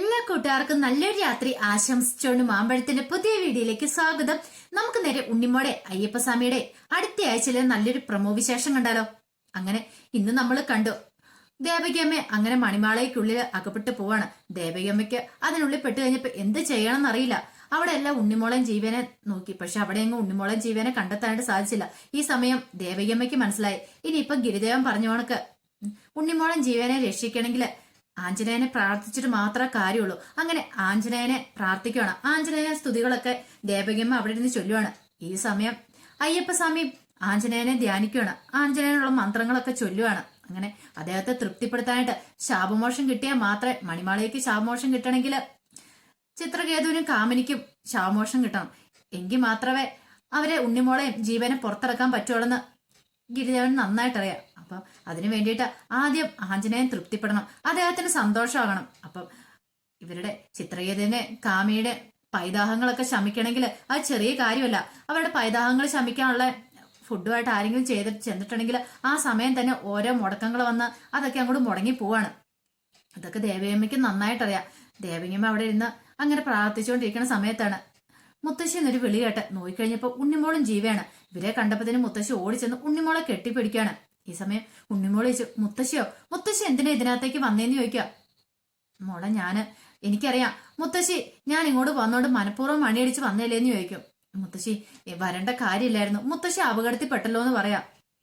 എല്ലാ കൂട്ടുകാർക്കും നല്ലൊരു രാത്രി ആശംസിച്ചുകൊണ്ട് മാമ്പഴത്തിന്റെ പുതിയ വീഡിയോയിലേക്ക് സ്വാഗതം. നമുക്ക് നേരെ ഉണ്ണിമോടെ അയ്യപ്പസ്വാമിയുടെ അടുത്ത ആഴ്ചയിലെ നല്ലൊരു പ്രമോ വിശേഷം കണ്ടാലോ? അങ്ങനെ ഇന്ന് നമ്മൾ കണ്ടു. ദേവകിയമ്മ അങ്ങനെ മണിമാളയ്ക്കുള്ളിൽ അകപ്പെട്ട് പോവാണ്. ദേവകിയമ്മയ്ക്ക് അതിനുള്ളിൽ പെട്ട് കഴിഞ്ഞപ്പോ എന്ത് ചെയ്യണമെന്ന് അറിയില്ല. അവിടെ എല്ലാം ഉണ്ണിമോളൻ ജീവനെ നോക്കി. പക്ഷെ അവിടെ എങ്ങും ഉണ്ണിമോളൻ ജീവനെ കണ്ടെത്താനായിട്ട് സാധിച്ചില്ല. ഈ സമയം ദേവകിയമ്മയ്ക്ക് മനസ്സിലായി. ഇനിയിപ്പൊ ഗിരിദേവൻ പറഞ്ഞ കണക്ക്. ഉണ്ണിമോളൻ ജീവനെ രക്ഷിക്കണമെങ്കിൽ ആഞ്ജനേയനെ പ്രാർത്ഥിച്ചിട്ട് മാത്രമേ കാര്യമുള്ളൂ. അങ്ങനെ ആഞ്ജനേയനെ പ്രാർത്ഥിക്കുകയാണ് ആഞ്ജനേയ സ്തുതികളൊക്കെ ദേവകിയമ്മ അവിടെ ഇരുന്ന് ചൊല്ലുവാണ്. ഈ സമയം അയ്യപ്പസ്വാമി ആഞ്ജനേയനെ ധ്യാനിക്കുകയാണ് ആഞ്ജനേയനുള്ള മന്ത്രങ്ങളൊക്കെ ചൊല്ലുവാണ്. അങ്ങനെ അദ്ദേഹത്തെ തൃപ്തിപ്പെടുത്താനായിട്ട് ശാപമോഷം കിട്ടിയാൽ മാത്രമേ മണിമാളയ്ക്ക് ശാപമോഷം കിട്ടണമെങ്കിൽ ചിത്രകേതുവിനും കാമിനിക്കും ശാപമോഷം കിട്ടണം. എങ്കിൽ മാത്രമേ അവരെ ഉണ്ണിമോളെയും ജീവനെ പുറത്തിറക്കാൻ പറ്റുള്ളൂ ഗിരിദേവൻ നന്നായിട്ടറിയാം. അപ്പം അതിനു വേണ്ടിയിട്ട് ആദ്യം ആഞ്ജനേയൻ തൃപ്തിപ്പെടണം. അദ്ദേഹത്തിന് സന്തോഷമാകണം. അപ്പം ഇവരുടെ ചിത്രഗീതനെ കാമിയുടെ പൈതാഹങ്ങളൊക്കെ ശമിക്കണമെങ്കിൽ അത് ചെറിയ കാര്യമല്ല. അവരുടെ പൈതാഹങ്ങൾ ശമിക്കാനുള്ള ഫുഡുമായിട്ട് ആരെങ്കിലും ചെയ്ത് ചെന്നിട്ടുണ്ടെങ്കിൽ ആ സമയം തന്നെ ഓരോ മുടക്കങ്ങൾ വന്ന് അതൊക്കെ അങ്ങോട്ട് മുടങ്ങി പോവാണ്. അതൊക്കെ ദേവയമ്മയ്ക്ക് നന്നായിട്ടറിയാം. ദേവയമ്മ അവിടെ ഇരുന്ന് അങ്ങനെ പ്രാർത്ഥിച്ചുകൊണ്ടിരിക്കുന്ന സമയത്താണ് മുത്തശ്ശി എന്നൊരു വിളി കേട്ട് നോയിക്കഴിഞ്ഞപ്പോ ഉണ്ണിമോളും ജീവയാണ്. ഇവരെ കണ്ടപ്പോ മുത്തശ്ശി ഓടിച്ചെന്ന് ഉണ്ണിമോളെ കെട്ടിപ്പിടിക്കാണ്. ഈ സമയം ഉണ്ണിമോൾ ചോദിച്ചു മുത്തശ്ശിയോ? മുത്തശ്ശി എന്തിനാ ഇതിനകത്തേക്ക് വന്നേന്ന് ചോദിക്കുക മോളെ ഞാൻ എനിക്കറിയാം. മുത്തശ്ശി ഞാൻ ഇങ്ങോട്ട് വന്നോണ്ട് മനഃപൂർവം മണിയടിച്ച് വന്നേലേന്ന് ചോദിക്കും. മുത്തശ്ശി "ഏ, വരേണ്ട കാര്യമില്ലായിരുന്നു. മുത്തശ്ശി അപകടത്തിൽപ്പെട്ടല്ലോ എന്ന് പറയാം.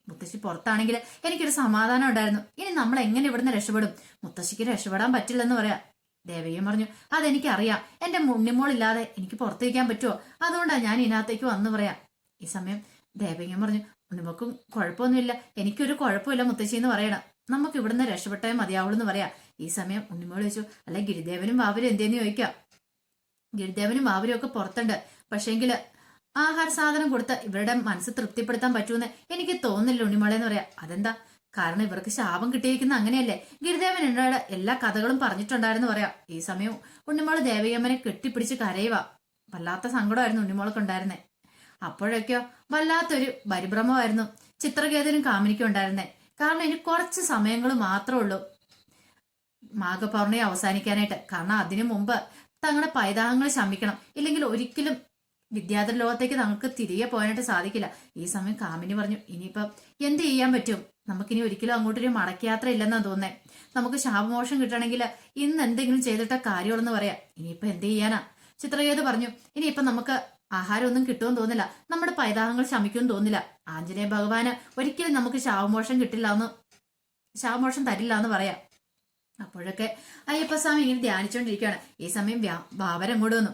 മുത്തശ്ശി പുറത്താണെങ്കിൽ എനിക്കൊരു സമാധാനം ഉണ്ടായിരുന്നു. ഇനി നമ്മൾ എങ്ങനെ ഇവിടുന്ന് രക്ഷപ്പെടും? മുത്തശ്ശിക്ക് രക്ഷപ്പെടാൻ പറ്റില്ലെന്ന് പറയാം. ദേവയ്യം പറഞ്ഞു അതെനിക്കറിയാം. എന്റെ മുന്നിമോളില്ലാതെ എനിക്ക് പുറത്തേക്കാൻ പറ്റുമോ അതുകൊണ്ടാണ് ഞാൻ ഇതിനകത്തേക്ക് വന്നു പറയാം. ഈ സമയം ദേവയും പറഞ്ഞു ഉണ്ണിമോക്കും കുഴപ്പമൊന്നുമില്ല. എനിക്കൊരു കുഴപ്പമില്ല മുത്തശ്ശി എന്ന് പറയണം. നമുക്ക് ഇവിടുന്ന് രക്ഷപ്പെട്ടേ മതിയാവുള്ളൂ എന്ന് പറയാം. ഈ സമയം ഉണ്ണിമോൾ ചോദിച്ചു അല്ല ഗിരിദേവനും വാവരും എന്തേന്ന് ചോദിക്കാം? ഗിരിദേവനും വാവരും ഒക്കെ പുറത്തുണ്ട്. പക്ഷേങ്കിൽ ആഹാര സാധനം കൊടുത്ത് ഇവരുടെ മനസ്സ് തൃപ്തിപ്പെടുത്താൻ പറ്റുമെന്ന് എനിക്ക് തോന്നുന്നില്ല ഉണ്ണിമോളെ എന്ന് പറയാം. അതെന്താ? കാരണം ഇവർക്ക് ശാപം കിട്ടിയിരിക്കുന്ന അങ്ങനെയല്ലേ? ഗിരിദേവൻ എന്നോട് എല്ലാ കഥകളും പറഞ്ഞിട്ടുണ്ടായിരുന്നു പറയാം. ഈ സമയം ഉണ്ണിമോൾ ദേവയമ്മനെ കെട്ടിപ്പിടിച്ച് കരയുക. വല്ലാത്ത സങ്കടമായിരുന്നു ഉണ്ണിമോൾക്ക് ഉണ്ടായിരുന്നേ. അപ്പോഴൊക്കെയോ വല്ലാത്തൊരു പരിഭ്രമമായിരുന്നു ചിത്രകേതനും കാമിനിക്കും ഉണ്ടായിരുന്നേ. കാരണം ഇനി കുറച്ച് സമയങ്ങൾ മാത്രമേ ഉള്ളൂ മാഘപൗർണി അവസാനിക്കാനായിട്ട്. കാരണം അതിനു മുമ്പ് തങ്ങളുടെ പൈതാഹങ്ങൾ ശമിക്കണം. ഇല്ലെങ്കിൽ ഒരിക്കലും വിദ്യാർത്ഥി ലോകത്തേക്ക് നമുക്ക് തിരികെ പോകാനായിട്ട് സാധിക്കില്ല. ഈ സമയം കാമിനി പറഞ്ഞു ഇനിയിപ്പം എന്ത് ചെയ്യാൻ പറ്റും? നമുക്കിനി ഒരിക്കലും അങ്ങോട്ടൊരു മടക്കയാത്ര ഇല്ലെന്നാ തോന്നേ നമുക്ക് ശാപമോഷം കിട്ടണമെങ്കിൽ ഇന്ന് എന്തെങ്കിലും ചെയ്തിട്ട കാര്യമുള്ളെന്ന് പറയാം. ഇനിയിപ്പൊ എന്ത് ചെയ്യാനാ? ചിത്രകേത് പറഞ്ഞു. ഇനിയിപ്പൊ നമുക്ക് ആഹാരമൊന്നും കിട്ടുമെന്ന് തോന്നില്ല. നമ്മുടെ പൈതാഹങ്ങൾ ശമിക്കുമെന്ന് തോന്നില്ല. ആഞ്ജനേയ ഭഗവാന് ഒരിക്കലും നമുക്ക് ശാപമോഷം കിട്ടില്ല എന്ന് ശാപമോഷം തരില്ല എന്ന് പറയാം. അപ്പോഴൊക്കെ അയ്യപ്പസ്വാമി ഇങ്ങനെ ധ്യാനിച്ചുകൊണ്ടിരിക്കുകയാണ് ഈ സമയം ബാവര അങ്ങോട്ട് വന്നു.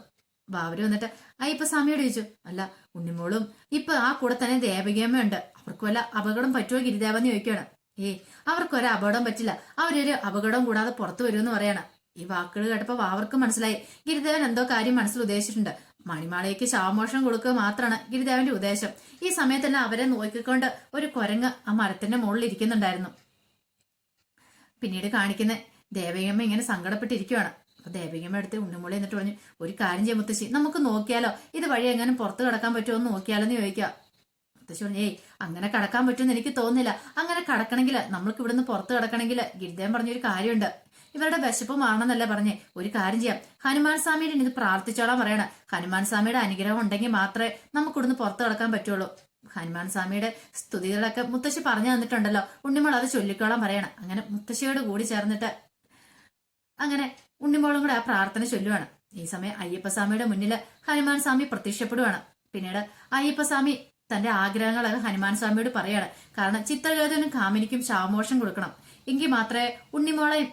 ബാവര് വന്നിട്ട് ആ ഇപ്പൊ സമയം ചോദിച്ചു അല്ല ഉണ്ണിമോളും ഇപ്പൊ ആ കൂടെ തന്നെ ദേവകിയമ്മയുണ്ട്. അവർക്ക് വല്ല അപകടം പറ്റുമോ ഗിരിദേവെന്ന് ചോദിക്കുകയാണ്. ഏ അവർക്ക് അവർക്കൊരു അപകടം പറ്റില്ല. അവരൊരു അപകടം കൂടാതെ പുറത്തു വരുമെന്ന് പറയാണ്. ഈ വാക്കുകൾ കേട്ടപ്പോ ബാവർക്ക് മനസ്സിലായി. ഗിരിദേവൻ എന്തോ കാര്യം മനസ്സിൽ ഉദ്ദേശിച്ചിട്ടുണ്ട്. മണിമാളയ്ക്ക് ശവമോഷം കൊടുക്കുക മാത്രമാണ് ഗിരിദേവന്റെ ഉദ്ദേശം. ഈ സമയത്തെല്ലാം അവരെ നോക്കിക്കൊണ്ട് ഒരു കുരങ്ങ് ആ മരത്തിന്റെ മുകളിൽ ഇരിക്കുന്നുണ്ടായിരുന്നു. പിന്നീട് കാണിക്കുന്ന ദേവയമ്മ ഇങ്ങനെ സങ്കടപ്പെട്ടിരിക്കുവാണ്. അപ്പൊ ദേവികമ്മ എടുത്ത് ഉണ്ണിമുളി എന്നിട്ട് പറഞ്ഞു ഒരു കാര്യം ചെയ്യാം മുത്തശ്ശി നമുക്ക് നോക്കിയാലോ? ഇത് വഴി എങ്ങനെ പുറത്ത് കടക്കാൻ പറ്റുമോ എന്ന് നോക്കിയാലോ എന്ന് ചോദിക്കാം. മുത്തശ്ശി പറഞ്ഞു ഏയ് അങ്ങനെ കടക്കാൻ പറ്റുമെന്ന് എനിക്ക് തോന്നുന്നില്ല. അങ്ങനെ കടക്കണമെങ്കിൽ നമ്മൾക്ക് ഇവിടുന്ന് പുറത്ത് കടക്കണമെങ്കിൽ ഗിരിദേവൻ പറഞ്ഞൊരു കാര്യമുണ്ട്. ഇവരുടെ വിശപ്പ് മാറണമെന്നല്ല പറഞ്ഞേ. ഒരു കാര്യം ചെയ്യാം. ഹനുമാൻ സ്വാമിയുടെ ഇത് പ്രാർത്ഥിച്ചോളാൻ പറയണം. ഹനുമാൻ സ്വാമിയുടെ അനുഗ്രഹം ഉണ്ടെങ്കിൽ മാത്രമേ നമുക്ക് ഇവിടുന്ന് പുറത്ത് കടക്കാൻ പറ്റുള്ളൂ. ഹനുമാൻ സ്വാമിയുടെ സ്തുതികളൊക്കെ മുത്തശ്ശി പറഞ്ഞു തന്നിട്ടുണ്ടല്ലോ. ഉണ്ണിമോൾ അത് ചൊല്ലിക്കോളാൻ പറയണം. അങ്ങനെ മുത്തശ്ശിയോട് കൂടി ചേർന്നിട്ട് അങ്ങനെ ഉണ്ണിമോളും കൂടെ ആ പ്രാർത്ഥന ചൊല്ലുവാണ്. ഈ സമയം അയ്യപ്പസ്വാമിയുടെ മുന്നിൽ ഹനുമാൻ സ്വാമി പ്രത്യക്ഷപ്പെടുവാണ്. പിന്നീട് അയ്യപ്പസ്വാമി തന്റെ ആഗ്രഹങ്ങൾ ഹനുമാൻ സ്വാമിയോട് പറയാണ്. കാരണം ചിത്രകേതുവിനും കാമിനിക്കും ശാമോഷം കൊടുക്കണം. എങ്കിൽ മാത്രമേ ഉണ്ണിമോളെയും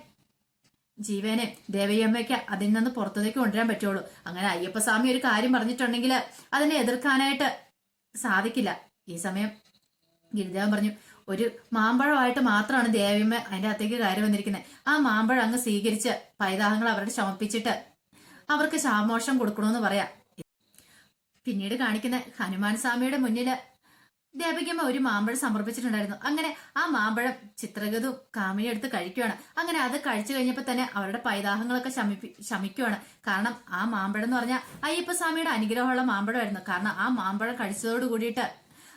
ജീവനെ ദേവയമ്മയ്ക്ക് അതിൽ നിന്ന് പുറത്തേക്ക് കൊണ്ടുവരാൻ പറ്റുള്ളൂ. അങ്ങനെ അയ്യപ്പസ്വാമി ഒരു കാര്യം പറഞ്ഞിട്ടുണ്ടെങ്കിൽ അതിനെ എതിർക്കാനായിട്ട് സാധിക്കില്ല. ഈ സമയം ഗിരിദേവൻ പറഞ്ഞു ഒരു മാമ്പഴമായിട്ട് മാത്രമാണ് ദേവിയമ്മ അതിന്റെ അകത്തേക്ക് കയറി വന്നിരിക്കുന്നത്. ആ മാമ്പഴം അങ്ങ് സ്വീകരിച്ച് പൈതാഹങ്ങൾ അവരുടെ ശമിപ്പിച്ചിട്ട് അവർക്ക് ശാമോഷം കൊടുക്കണമെന്ന് പറയാം. പിന്നീട് കാണിക്കുന്ന ഹനുമാൻ സ്വാമിയുടെ മുന്നിൽ ദേവികമ്മ ഒരു മാമ്പഴം സമർപ്പിച്ചിട്ടുണ്ടായിരുന്നു. അങ്ങനെ ആ മാമ്പഴം ചിത്രഗതു കാമിനി എടുത്ത് കഴിക്കുകയാണ് അങ്ങനെ അത് കഴിച്ചു കഴിഞ്ഞപ്പോൾ തന്നെ അവരുടെ പൈതാഹങ്ങളൊക്കെ ശമിപ്പി ശമിക്കുകയാണ് കാരണം ആ മാമ്പഴം എന്ന് പറഞ്ഞാൽ അയ്യപ്പ അയ്യപ്പസ്വാമിയുടെ അനുഗ്രഹമുള്ള മാമ്പഴമായിരുന്നു. കാരണം ആ മാമ്പഴം കഴിച്ചതോട് കൂടിയിട്ട്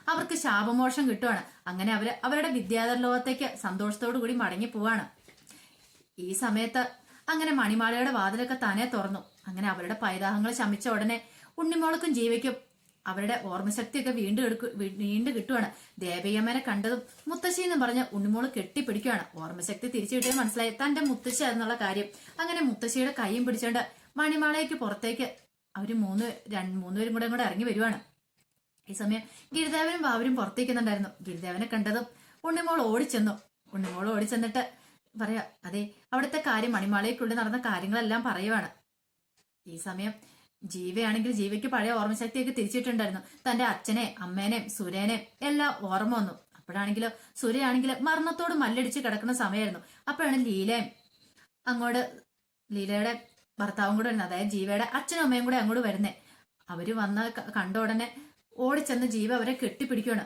അവർക്ക് ശാപമോഷം കിട്ടുവാണ്. അങ്ങനെ അവർ അവരുടെ വിദ്യാധര ലോകത്തേക്ക് സന്തോഷത്തോടു കൂടി മടങ്ങി പോവാണ്. ഈ സമയത്ത് അങ്ങനെ മണിമാളയുടെ വാതിലൊക്കെ തന്നെ തുറന്നു. അങ്ങനെ അവരുടെ പൈതാഹങ്ങൾ ശമിച്ച ഉടനെ ഉണ്ണിമോൾക്കും ജീവിക്കും അവരുടെ ഓർമ്മശക്തിയൊക്കെ വീണ്ടും എടുക്കു വീണ്ടും കിട്ടുവാണ്. ദേവയമ്മനെ കണ്ടതും മുത്തശ്ശി എന്ന് പറഞ്ഞ ഉണ്ണിമോൾ കെട്ടിപ്പിടിക്കുകയാണ് ഓർമ്മശക്തി തിരിച്ചു കിട്ടിയത് മനസ്സിലായി. തന്റെ മുത്തശ്ശി എന്നുള്ള കാര്യം. അങ്ങനെ മുത്തശ്ശിയുടെ കൈയും പിടിച്ചോണ്ട് മണിമാളയ്ക്ക് പുറത്തേക്ക് അവർ മൂന്ന് രണ്ട് മൂന്നുപേരും കൂടെ അങ്ങോട്ട് ഇറങ്ങി വരുവാണ്. ഈ സമയം ഗിരിദേവനും ബാബരും പുറത്തേക്കുന്നുണ്ടായിരുന്നു. ഗിരിദേവനെ കണ്ടതും ഉണ്ണിമോൾ ഓടിച്ചെന്നു. ഉണ്ണിമോൾ ഓടിച്ചെന്നിട്ട് പറയാ അതെ അവിടുത്തെ കാര്യം മണിമാളയ്ക്കുള്ളിൽ നടന്ന കാര്യങ്ങളെല്ലാം പറയുവാണ്. ഈ സമയം ജീവയാണെങ്കിൽ ജീവയ്ക്ക് പഴയ ഓർമ്മശക്തിയൊക്കെ തിരിച്ചിട്ടുണ്ടായിരുന്നു. തന്റെ അച്ഛനെ അമ്മേനെയും സുരേനെയും എല്ലാം ഓർമ്മ വന്നു. അപ്പോഴാണെങ്കിലോ സുരയാണെങ്കിൽ മരണത്തോട് മല്ലടിച്ച് കിടക്കുന്ന സമയമായിരുന്നു. അപ്പോഴാണ് ലീലയും അങ്ങോട്ട് ലീലയുടെ ഭർത്താവും കൂടെ വരുന്നത്. അതായത് ജീവയുടെ അച്ഛനും അമ്മയും കൂടെ അങ്ങോട്ട് വരുന്നേ. അവർ വന്ന കണ്ട ഉടനെ ഓടിച്ചെന്ന് ജീവ അവരെ കെട്ടിപ്പിടിക്കുകയാണ്.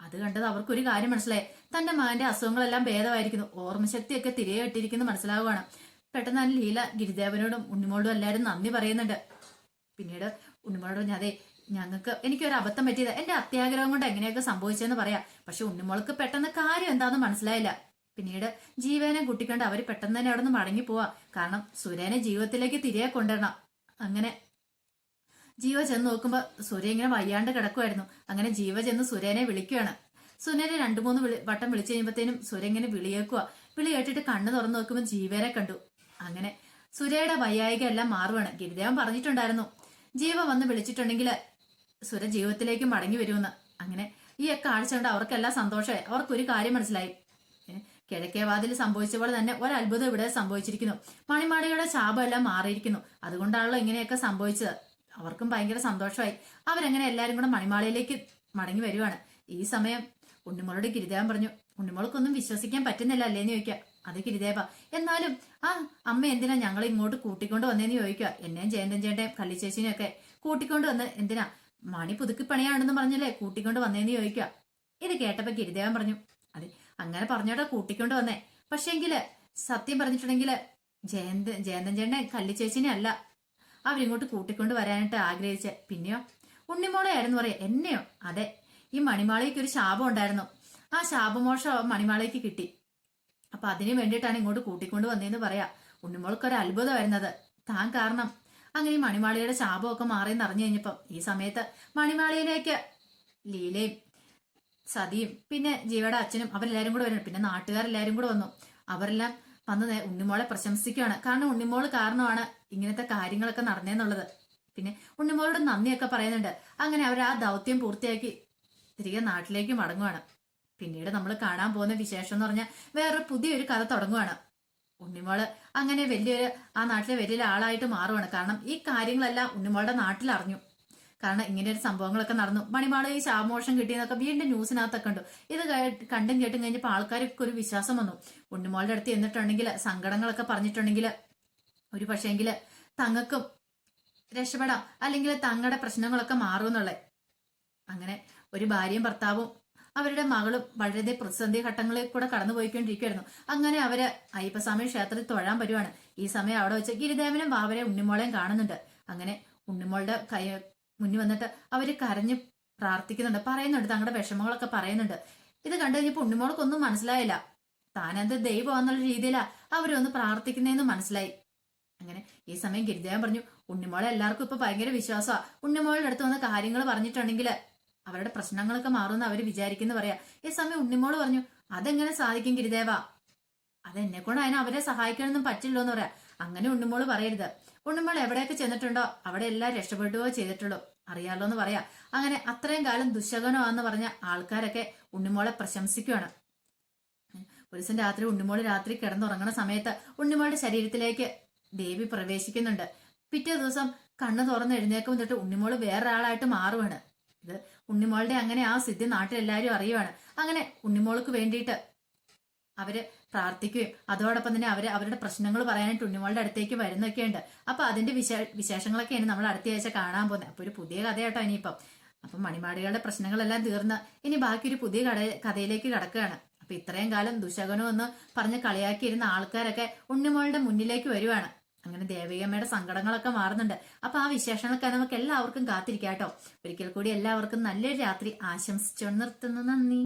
അത് കണ്ടത് അവർക്കൊരു കാര്യം മനസ്സിലായി. തന്റെ മകന്റെ അസുഖങ്ങളെല്ലാം ഭേദമായിരിക്കുന്നു. ഓർമ്മശക്തിയൊക്കെ തിരികെ ഇട്ടിരിക്കുന്നു മനസ്സിലാവുകയാണ്. പെട്ടെന്ന് തന്നെ ലീല ഗിരിദേവനോടും ഉണ്ണിമോളോടും എല്ലാവരും നന്ദി പറയുന്നുണ്ട്. പിന്നീട് ഉണ്ണിമോളോട് പറഞ്ഞു അതെ ഞങ്ങൾക്ക് എനിക്കൊരു അബദ്ധം പറ്റിയത്. എന്റെ അത്യാഗ്രഹം കൊണ്ട് എങ്ങനെയൊക്കെ സംഭവിച്ചെന്ന് പറയാം. പക്ഷെ ഉണ്ണിമോൾക്ക് പെട്ടെന്ന് കാര്യം എന്താണെന്ന് മനസ്സിലായില്ല. പിന്നീട് ജീവനെ കുട്ടിക്കൊണ്ട് അവർ പെട്ടെന്ന് തന്നെ അവിടെ നിന്ന് മടങ്ങി പോവാ കാരണം സുരേനെ ജീവിതത്തിലേക്ക് തിരികെ കൊണ്ടുവരണം. അങ്ങനെ ജീവ ചെന്ന് നോക്കുമ്പോ സൂര്യ ഇങ്ങനെ വയ്യാണ്ട് കിടക്കുമായിരുന്നു അങ്ങനെ ജീവ ചെന്ന് സുരേനെ വിളിക്കുകയാണ് സുനേനെ രണ്ടു മൂന്ന് വിളി വട്ടം വിളിച്ചു കഴിയുമ്പോഴത്തേനും സുര ഇങ്ങനെ വിളിയേക്കുക വിളി കേട്ടിട്ട് കണ്ണു തുറന്നു നോക്കുമ്പോൾ ജീവനെ കണ്ടു. അങ്ങനെ സുരയുടെ വയ്യായിക എല്ലാം മാറുവാണ്. ഗിരിദേവൻ പറഞ്ഞിട്ടുണ്ടായിരുന്നു. ജീവ വന്ന് വിളിച്ചിട്ടുണ്ടെങ്കിൽ സുര ജീവിതത്തിലേക്ക് മടങ്ങി വരുമെന്ന്. അങ്ങനെ ഈ ഒക്കെ ആഴ്ച കൊണ്ട് അവർക്കെല്ലാം സന്തോഷമായി. അവർക്കൊരു കാര്യം മനസ്സിലായി. കിഴക്കേവാതിൽ കിഴക്കേ വാതിൽ സംഭവിച്ച പോലെ തന്നെ ഒരത്ഭുതം ഇവിടെ സംഭവിച്ചിരിക്കുന്നു. മണിമാളിയുടെ ശാപം എല്ലാം മാറിയിരിക്കുന്നു. അതുകൊണ്ടാണല്ലോ ഇങ്ങനെയൊക്കെ സംഭവിച്ചത്. അവർക്കും ഭയങ്കര സന്തോഷമായി. അവരങ്ങനെ എല്ലാരും കൂടെ മണിമാളയിലേക്ക് മടങ്ങി വരുവാണ്. ഈ സമയം ഉണ്ണിമോളോട് ഗിരിദേവൻ പറഞ്ഞു ഉണ്ണിമോൾക്കൊന്നും വിശ്വസിക്കാൻ പറ്റുന്നില്ല അല്ലേന്ന് ചോദിക്കുക. അത് ഗിരിദേവ എന്നാലും ആ അമ്മ എന്തിനാ ഞങ്ങൾ ഇങ്ങോട്ട് കൂട്ടിക്കൊണ്ട് വന്നേന്ന് ചോദിക്കുക. എന്നെയും ജയന്തൻ ചേട്ടയും കള്ളിച്ചേച്ചിനെയും ഒക്കെ കൂട്ടിക്കൊണ്ട് വന്ന് എന്തിനാ? മണി പുതുക്കി പണിയാണെന്ന് പറഞ്ഞല്ലേ? കൂട്ടിക്കൊണ്ട് വന്നേന്ന് ചോദിക്കുക. ഇത് കേട്ടപ്പോ ഗിരിദേവൻ പറഞ്ഞു അതെ അങ്ങനെ പറഞ്ഞോട്ടെ കൂട്ടിക്കൊണ്ട് വന്നേ. പക്ഷേങ്കിൽ സത്യം പറഞ്ഞിട്ടുണ്ടെങ്കിൽ ജയന്ത ജയന്തൻ ചേട്ടനെ കള്ളിച്ചേച്ചിനെ അല്ല അവരിങ്ങോട്ട് കൂട്ടിക്കൊണ്ട് വരാനായിട്ട് ആഗ്രഹിച്ച്. പിന്നെയോ? ഉണ്ണിമോളെ ആയിരുന്നു പറയാ എന്നെയോ? അതെ ഈ മണിമാളയ്ക്ക് ഒരു ശാപം ഉണ്ടായിരുന്നു. ആ ശാപമോഷം മണിമാളയ്ക്ക് കിട്ടി. അപ്പൊ അതിനു വേണ്ടിയിട്ടാണ് ഇങ്ങോട്ട് കൂട്ടിക്കൊണ്ട് വന്നതെന്ന് പറയാ. ഉണ്ണിമോൾക്ക് ഒരു അത്ഭുതമായിരുന്നത് താൻ കാരണം. അങ്ങനെ മണിമാളിയുടെ ശാപമൊക്കെ മാറിയെന്ന് അറിഞ്ഞു കഴിഞ്ഞപ്പം ഈ സമയത്ത് മണിമാളിയിലേക്ക് ലീലയും സതിയും പിന്നെ ജീവയുടെ അച്ഛനും അവരെല്ലാരും കൂടെ വരുന്നു. പിന്നെ നാട്ടുകാരെല്ലാരും കൂടെ വന്നു. അവരെല്ലാം വന്ന് ഉണ്ണിമോളെ പ്രശംസിക്കുകയാണ്. കാരണം ഉണ്ണിമോൾ കാരണമാണ് ഇങ്ങനത്തെ കാര്യങ്ങളൊക്കെ നടന്നേന്നുള്ളത്. പിന്നെ ഉണ്ണിമോളോട് നന്ദിയൊക്കെ പറയുന്നുണ്ട്. അങ്ങനെ അവർ ആ ദൗത്യം പൂർത്തിയാക്കി തിരികെ നാട്ടിലേക്ക് മടങ്ങുവാണ്. പിന്നീട് നമ്മൾ കാണാൻ പോകുന്ന വിശേഷം എന്ന് പറഞ്ഞാൽ വേറൊരു പുതിയൊരു കഥ തുടങ്ങുവാണ്. ഉണ്ണിമോൾ അങ്ങനെ വലിയൊരു ആ നാട്ടിലെ വലിയൊരു ആളായിട്ട് മാറുവാണ്. കാരണം ഈ കാര്യങ്ങളെല്ലാം ഉണ്ണിമോളുടെ നാട്ടിൽ അറിഞ്ഞു കാരണം ഇങ്ങനെ ഒരു സംഭവങ്ങളൊക്കെ നടന്നു. മണിമാള ഈ ശാമോഷം കിട്ടിയെന്നൊക്കെ വീണ്ടും ന്യൂസിനകത്തൊക്കെ ഉണ്ട് ഇത് കണ്ടും കേട്ടും കഴിഞ്ഞപ്പോൾ ആൾക്കാർക്ക് ഒരു വിശ്വാസം വന്നു. ഉണ്ണിമോളുടെ അടുത്ത് എന്നിട്ടുണ്ടെങ്കിൽ സങ്കടങ്ങളൊക്കെ പറഞ്ഞിട്ടുണ്ടെങ്കിൽ ഒരു പക്ഷേങ്കിൽ തങ്ങൾക്കും രക്ഷപ്പെടാം. അല്ലെങ്കിൽ തങ്ങളുടെ പ്രശ്നങ്ങളൊക്കെ മാറും മാറുമെന്നുള്ളത് അങ്ങനെ ഒരു ഭാര്യയും ഭർത്താവും അവരുടെ മകളും വളരെ പ്രതിസന്ധി ഘട്ടങ്ങളിൽ കൂടെ കടന്നു പോയിക്കൊണ്ടിരിക്കുകയായിരുന്നു അങ്ങനെ അവർ അയ്യപ്പസ്വാമി ക്ഷേത്രത്തിൽ തൊഴാൻ വരുവാണ്. ഈ സമയം അവിടെ വെച്ച് ഗിരിദേവനും ബാബരെ ഉണ്ണിമോളെയും കാണുന്നുണ്ട്. അങ്ങനെ ഉണ്ണിമോളുടെ കൈ മുന്നിൽ വന്നിട്ട് അവർ കരഞ്ഞ് പ്രാർത്ഥിക്കുന്നുണ്ട്. പറയുന്നുണ്ട് തങ്ങളുടെ വിഷമങ്ങളൊക്കെ പറയുന്നുണ്ട്. ഇത് കണ്ടു കഴിഞ്ഞപ്പോൾ ഉണ്ണിമോൾക്കൊന്നും മനസ്സിലായില്ല. താനെന്ത് എന്നുള്ള രീതിയിലാ അവരൊന്ന് പ്രാർത്ഥിക്കുന്നതെന്ന് മനസ്സിലായി. അങ്ങനെ ഈ സമയം ഗിരിദേവൻ പറഞ്ഞു ഉണ്ണിമോളെ എല്ലാവർക്കും ഇപ്പൊ ഭയങ്കര വിശ്വാസമാ. ഉണ്ണിമോളുടെ അടുത്ത് വന്ന കാര്യങ്ങൾ പറഞ്ഞിട്ടുണ്ടെങ്കിൽ അവരുടെ പ്രശ്നങ്ങളൊക്കെ മാറുമെന്ന് അവർ വിചാരിക്കുന്നു പറയാ. ഈ സമയം ഉണ്ണിമോൾ പറഞ്ഞു അതെങ്ങനെ സാധിക്കും ഗിരിദേവ? അതെന്നെ കൊണ്ട് അതിനെ അവരെ സഹായിക്കാനൊന്നും പറ്റില്ലോ എന്ന് പറയാ. അങ്ങനെ ഉണ്ണുമോൾ പറയരുത്. ഉണ്ണുമോൾ എവിടെയൊക്കെ ചെന്നിട്ടുണ്ടോ അവിടെ എല്ലാം രക്ഷപ്പെടുകയോ ചെയ്തിട്ടുള്ളൂ. അറിയാലോ എന്ന് പറയാ. അങ്ങനെ അത്രയും കാലം ദുശകനമാന്ന് പറഞ്ഞ ആൾക്കാരൊക്കെ ഉണ്ണിമോളെ പ്രശംസിക്കുകയാണ് ഒരു ദിവസം രാത്രി ഉണ്ണിമോൾ രാത്രി കിടന്നുറങ്ങുന്ന സമയത്ത് ഉണ്ണിമോളുടെ ശരീരത്തിലേക്ക് ദേവി പ്രവേശിക്കുന്നുണ്ട്. പിറ്റേ ദിവസം കണ്ണ് തുറന്ന് എഴുന്നേക്കും തൊട്ട് ഉണ്ണിമോൾ വേറൊരാളായിട്ട് മാറുവാണ്. ഇത് ഉണ്ണിമോളുടെ അങ്ങനെ ആ സിദ്ധി നാട്ടിലെല്ലാവരും അറിയുവാണ്. അങ്ങനെ ഉണ്ണിമോൾക്ക് വേണ്ടിയിട്ട് അവർ പ്രാർത്ഥിക്കുകയും. അതോടൊപ്പം തന്നെ അവർ അവരുടെ പ്രശ്നങ്ങൾ പറയാനായിട്ട് ഉണ്ണിമോളുടെ അടുത്തേക്ക് വരുന്നൊക്കെ ഉണ്ട് അപ്പൊ അതിന്റെ വിശേ വിശേഷങ്ങളൊക്കെയാണ് നമ്മൾ അടുത്ത ആഴ്ച കാണാൻ പോകുന്നത്. അപ്പൊ ഒരു പുതിയ കഥയാട്ടോ ഇനിയിപ്പം. അപ്പം മണിമാടികളുടെ പ്രശ്നങ്ങളെല്ലാം തീർന്ന് ഇനി ബാക്കി ഒരു പുതിയ കട കഥയിലേക്ക് കടക്കുകയാണ്. അപ്പൊ ഇത്രയും കാലം ദുശകനം എന്ന് പറഞ്ഞ് കളിയാക്കിയിരുന്ന ആൾക്കാരൊക്കെ ഉണ്ണിമോളുടെ മുന്നിലേക്ക് വരുവാണ്. അങ്ങനെ ദേവികമ്മയുടെ സങ്കടങ്ങളൊക്കെ മാറുന്നുണ്ട്. അപ്പൊ ആ വിശേഷങ്ങളൊക്കെ നമുക്ക് എല്ലാവർക്കും കാത്തിരിക്കാം കേട്ടോ. ഒരിക്കൽ കൂടി എല്ലാവർക്കും നല്ലൊരു രാത്രി ആശംസിച്ചു നിർത്തുന്നു. നന്ദി.